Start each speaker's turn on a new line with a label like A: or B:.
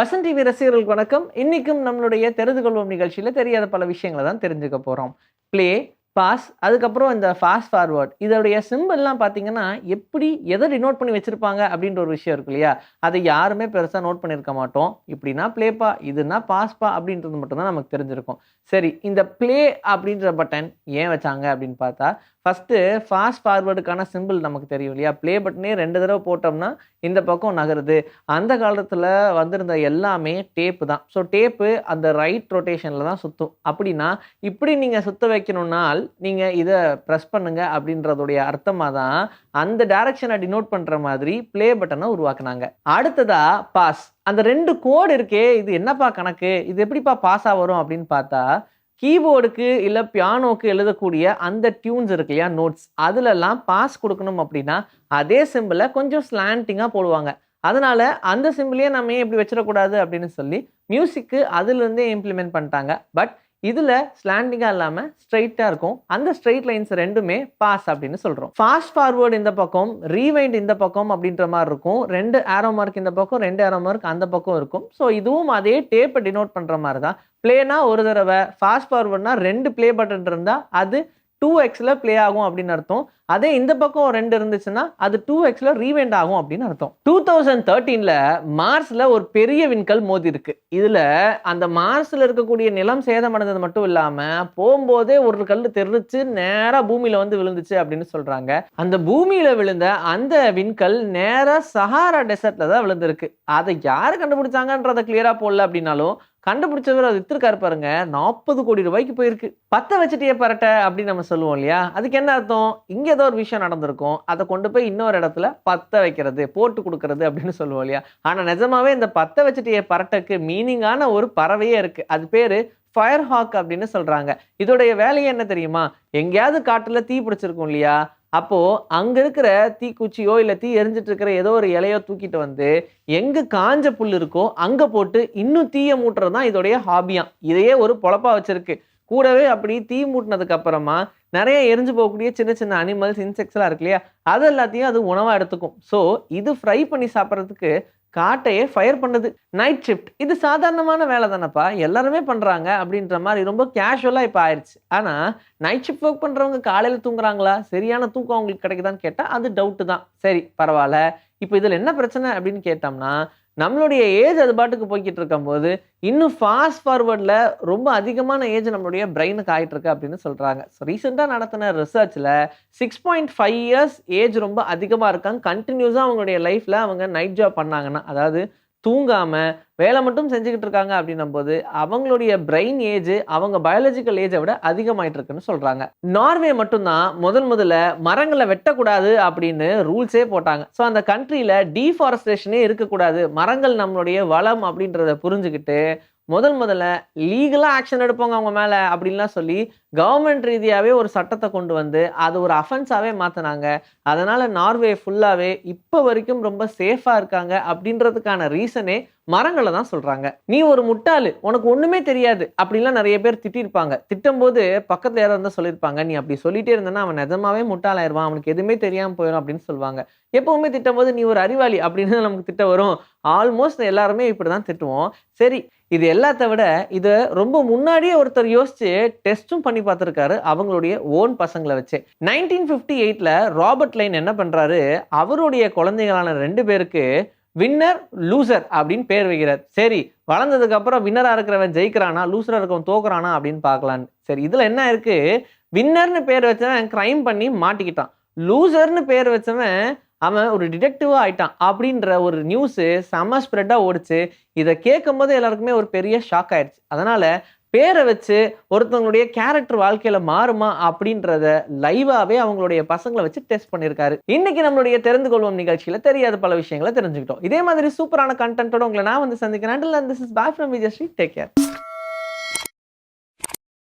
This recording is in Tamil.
A: வசந்த் டிவி ரசிகர்களுக்கு வணக்கம். இன்னைக்கும் நம்மளுடைய தெரிந்து கொள்வோம் நிகழ்ச்சியில் தெரியாத பல விஷயங்களை தான் தெரிஞ்சுக்க போகிறோம் ப்ளே பாஸ் அதுக்கப்புறம் இந்த ஃபாஸ்ட் ஃபார்வர்ட் இதோடைய சிம்பிள்லாம் பார்த்தீங்கன்னா எப்படி எதை டினோட் பண்ணி வச்சுருப்பாங்க அப்படின்ற ஒரு விஷயம் இருக்கு இல்லையா? அதை யாருமே பெருசாக நோட் பண்ணியிருக்க மாட்டோம். இப்படின்னா ப்ளேப்பா இதுனா பாஸ்பா அப்படின்றது மட்டும்தான் நமக்கு தெரிஞ்சிருக்கும். சரி இந்த ப்ளே அப்படின்ற பட்டன் ஏன் வச்சாங்க அப்படின்னு பார்த்தா ஃபஸ்ட்டு ஃபாஸ்ட் ஃபார்வர்டுக்கான சிம்பிள் நமக்கு தெரியும் இல்லையா? ப்ளே பட்டனே ரெண்டு தடவை போட்டோம்னா இந்த பக்கம் நகருது. அந்த காலத்தில் வந்திருந்த எல்லாமே டேப்பு தான். ஸோ டேப்பு அந்த ரைட் ரொட்டேஷனில் தான் சுற்றும் அப்படின்னா இப்படி நீங்கள் சுற்ற வைக்கணும்னால் நீங்கள் இதை ப்ரெஸ் பண்ணுங்க அப்படின்றதுடைய அர்த்தமாக தான் அந்த டைரக்ஷனை டினோட் பண்ணுற மாதிரி ப்ளே பட்டனை உருவாக்குனாங்க. அடுத்ததா பாஸ் அந்த ரெண்டு கோடு இருக்கே இது என்னப்பா கணக்கு? இது எப்படிப்பா பாஸாக வரும் அப்படின்னு பார்த்தா கீபோர்டுக்கு இல்லை பியானோக்கு எழுதக்கூடிய அந்த டியூன்ஸ் இருக்கு இல்லையா நோட்ஸ் அதுலலாம் பாஸ் கொடுக்கணும் அப்படின்னா அதே சிம்பிளை கொஞ்சம் ஸ்லாண்டிங்காக போடுவாங்க. அதனால அந்த சிம்பிளையே நம்ம ஏன் இப்படி வச்சிடக்கூடாது அப்படின்னு சொல்லி மியூசிக்கு அதுலேருந்தே இம்ப்ளிமெண்ட் பண்ணிட்டாங்க. பட் இதில் ஸ்லாண்டிங்காக இல்லாமல் ஸ்ட்ரைட்டாக இருக்கும். அந்த ஸ்ட்ரைட் லைன்ஸ் ரெண்டுமே பாஸ் அப்படின்னு சொல்கிறோம் ஃபாஸ்ட் ஃபார்வர்டு இந்த பக்கம் ரீவைண்ட் இந்த பக்கம் அப்படின்ற மாதிரி இருக்கும். ரெண்டு ஆரோ மார்க் இந்த பக்கம் ரெண்டு ஆரோ மார்க் அந்த பக்கம் இருக்கும். ஸோ இதுவும் அதே டேப்பை டினோட் பண்ணுற மாதிரி தான். பிளேனா ஒரு தடவை ஃபாஸ்ட் ஃபார்வர்ட்னா ரெண்டு ப்ளே பட்டன் இருந்தால் அது டூ எக்ஸில் ப்ளே ஆகும் அப்படின்னு அர்த்தம். அதே இந்த பக்கம் ரெண்டு இருந்துச்சுன்னா அது டூ எக்ஸில் ரீவெண்ட் ஆகும் அப்படின்னு அர்த்தம். டூ தௌசண்ட் தேர்ட்டீனில் மார்ஸில் ஒரு பெரிய விண்கல் மோதி இருக்கு இதில் அந்த மார்ஸில் இருக்கக்கூடிய நிலம் சேதமடைந்தது மட்டும் இல்லாமல் போகும்போதே ஒரு கல் தெரிச்சு நேராக பூமியில் வந்து விழுந்துச்சு அப்படின்னு சொல்கிறாங்க அந்த பூமியில் விழுந்த அந்த விண்கல் நேராக சஹாரா டெசர்ட்டில் தான் விழுந்திருக்கு. அதை யார் கண்டுபிடிச்சாங்கன்றதை கிளியராக போடல அப்படின்னாலும் கண்டுபிடிச்சவர் அது வித்திருக்காரு பாருங்க. நாற்பது கோடி ரூபாய்க்கு போயிருக்கு. பத்த வச்சுட்டே பரட்ட அப்படின்னு நம்ம சொல்லுவோம் இல்லையா? அதுக்கு என்ன அர்த்தம்? இங்க ஏதோ ஒரு விஷயம் நடந்திருக்கும். அதை கொண்டு போய் இன்னொரு இடத்துல பத்த வைக்கிறது போட்டு கொடுக்கறது அப்படின்னு சொல்லுவோம் இல்லையா? ஆனா நிஜமாவே இந்த பத்த வச்சுட்டே பரட்டக்கு மீனிங்கான ஒரு பறவையே இருக்கு. அது பேரு ஃபயர் ஹாக் அப்படின்னு சொல்றாங்க. இதோடைய வேலையே என்ன தெரியுமா? எங்கேயாவது காட்டுல தீ பிடிச்சிருக்கும் இல்லையா? அப்போது அங்கே இருக்கிற தீக்குச்சியோ இல்லை தீ எரிஞ்சிட்டு இருக்கிற ஏதோ ஒரு இலையோ தூக்கிட்டு வந்து எங்கே காஞ்ச புல் இருக்கோ அங்கே போட்டு இன்னும் தீயை மூட்டுறது தான் இதோடைய ஹாபியாம் இதையே ஒரு பொழப்பா வச்சுருக்கு. கூடவே அப்படி தீ மூட்டினதுக்கு அப்புறமா நிறைய எரிஞ்சு போகக்கூடிய சின்ன சின்ன அனிமல்ஸ் இன்செக்ட்ஸ்லாம் இருக்கு இல்லையா? அது எல்லாத்தையும் அது உணவாக எடுத்துக்கும். ஸோ இது ஃப்ரை பண்ணி சாப்பிட்றதுக்கு காட்டையே ஃபயர் பண்ணுது. நைட் ஷிஃப்ட் இது சாதாரணமான வேலை தானேப்பா. எல்லாருமே பண்ணுறாங்க அப்படின்ற மாதிரி ரொம்ப கேஷுவலாக இப்போ ஆயிடுச்சு ஆனால் நைட் ஷிஃப்ட் ஒர்க் பண்ணுறவங்க காலையில் தூங்குறாங்களா? சரியான தூக்கம் அவங்களுக்கு கிடைக்குதான்னு கேட்டால் அது டவுட்டு தான். சரி பரவாயில்ல. இப்போ இதில் என்ன பிரச்சனை அப்படின்னு கேட்டோம்னா நம்மளுடைய ஏஜ் அது பாட்டுக்கு போய்கிட்டு இருக்கும்போது இன்னும் ஃபாஸ்ட் ஃபார்வர்டில் ரொம்ப அதிகமான ஏஜ் நம்மளுடைய பிரெயினுக்கு ஆகிட்டு இருக்கு அப்படின்னு சொல்கிறாங்க ஸோ ரீசெண்டாக நடத்தின ரிசர்ச்சில் six point five years age ரொம்ப அதிகமாக இருக்காங்க கண்டினியூஸாக அவங்களுடைய லைஃப்பில் அவங்க நைட் ஜாப் பண்ணாங்கன்னா அதாவது தூங்காமல் வேலை மட்டும் செஞ்சுக்கிட்டு இருக்காங்க அப்படின்னும் போது அவங்களுடைய பிரெயின் ஏஜ் அவங்க பயாலஜிக்கல் ஏஜை விட அதிகமாயிட்டு இருக்குன்னு சொல்றாங்க. நார்வே மட்டும்தான் முதன் முதல்ல மரங்களை வெட்டக்கூடாது அப்படின்னு ரூல்ஸே போட்டாங்க. ஸோ அந்த கண்ட்ரியில டீஃபாரஸ்டேஷனே இருக்கக்கூடாது. மரங்கள் நம்மளுடைய வளம் அப்படின்றத புரிஞ்சுக்கிட்டு முதல் முதல்ல லீகலாக ஆக்ஷன் எடுப்பாங்க அவங்க மேலே அப்படின்லாம் சொல்லி கவர்மெண்ட் ரீதியாகவே ஒரு சட்டத்தை கொண்டு வந்து அது ஒரு அஃபென்ஸாகவே மாற்றினாங்க அதனால் நார்வே ஃபுல்லாகவே இப்போ வரைக்கும் ரொம்ப சேஃபாக இருக்காங்க அப்படின்றதுக்கான ரீசனே மரங்களை தான் சொல்கிறாங்க நீ ஒரு முட்டாளு உனக்கு ஒன்றுமே தெரியாது அப்படின்லாம் நிறைய பேர் திட்டிருப்பாங்க. திட்டும்போது பக்கத்தில் யாராவது இருந்தால் சொல்லியிருப்பாங்க நீ அப்படி சொல்லிட்டே இருந்தேன்னா அவன் நிஜமாவே முட்டாளாயிருவான் அவனுக்கு எதுவுமே தெரியாமல் போயிடும் அப்படின்னு சொல்லுவாங்க. எப்பவுமே திட்டும்போது நீ ஒரு அறிவாளி அப்படின்னு நமக்கு திட்ட வரும். ஆல்மோஸ்ட் எல்லாருமே இப்படி தான் திட்டுவோம். சரி இது எல்லாத்த விட இதை ரொம்ப முன்னாடியே ஒருத்தர் யோசிச்சு டெஸ்ட்டும் பண்ணி பார்த்துருக்காரு அவங்களுடைய ஓன் பசங்களை வச்சு. நைன்டீன் ஃபிஃப்டி எயிட்டில் ராபர்ட் லைன் என்ன பண்ணுறாரு அவருடைய குழந்தைகளான ரெண்டு பேருக்கு வின்னர் லூசர் அப்படின்னு பேர் வைக்கிறார். சரி வளர்ந்ததுக்கு அப்புறம் வின்னராக இருக்கிறவன் ஜெயிக்கிறானா லூசராக இருக்கவன் தோக்குறானா அப்படின்னு பார்க்கலான்னு. சரி இதில் என்ன இருக்கு? வின்னர்னு பேர் வச்சவன் கிரைம் பண்ணி மாட்டிக்கிட்டான். லூசர்னு பேர் வச்சவன் அவன் ஒரு டிடெக்டிவாக ஆயிட்டான் அப்படின்ற ஒரு நியூஸு செம ஸ்ப்ரெட்டாக ஓடிச்சு. இதை கேட்கும் போது எல்லாருக்குமே ஒரு பெரிய ஷாக் ஆயிடுச்சு. அதனால பேரை வச்சு ஒருத்தவங்களுடைய கேரக்டர் வாழ்க்கையில மாறுமா அப்படின்றத லைவாவே அவங்களுடைய பசங்களை வச்சு டெஸ்ட் பண்ணியிருக்காரு. இன்னைக்கு நம்மளுடைய தெரிந்து கொள்வோம் நிகழ்ச்சியில தெரியாத பல விஷயங்களை தெரிஞ்சுக்கிட்டோம். இதே மாதிரி சூப்பரான கண்டென்ட்டோட உங்களை நான் வந்து சந்திக்கிறேன். This is bye from Vijayasri take care